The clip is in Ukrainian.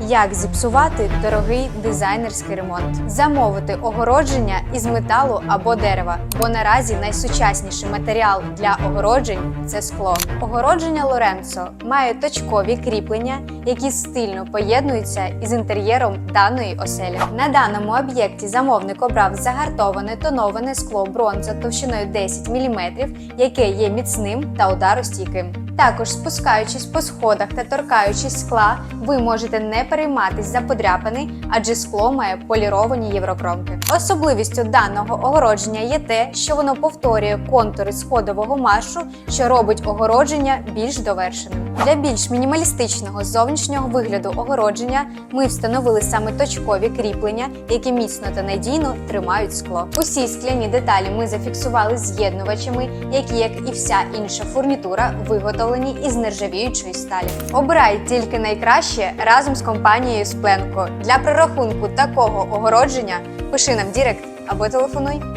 Як зіпсувати дорогий дизайнерський ремонт, замовити огородження із металу або дерева, бо наразі найсучасніший матеріал для огороджень це скло. Огородження Лоренцо має точкові кріплення, які стильно поєднуються із інтер'єром даної оселі. На даному об'єкті замовник обрав загартоване тоноване скло бронза товщиною 10 мм, яке є міцним та ударостійким. Також спускаючись по сходах та торкаючись скла, ви можете не перейматись за подряпини, адже скло має поліровані єврокромки. Особливістю даного огородження є те, що воно повторює контури сходового маршу, що робить огородження більш довершеним. Для більш мінімалістичного зовнішнього вигляду огородження ми встановили саме точкові кріплення, які міцно та надійно тримають скло. Усі скляні деталі ми зафіксували з'єднувачами, які, як і вся інша фурнітура, виготовлені із нержавіючої сталі. Обирай тільки найкраще разом з компанією Спленко. Для прорахунку такого огородження пиши нам Дірект або телефонуй.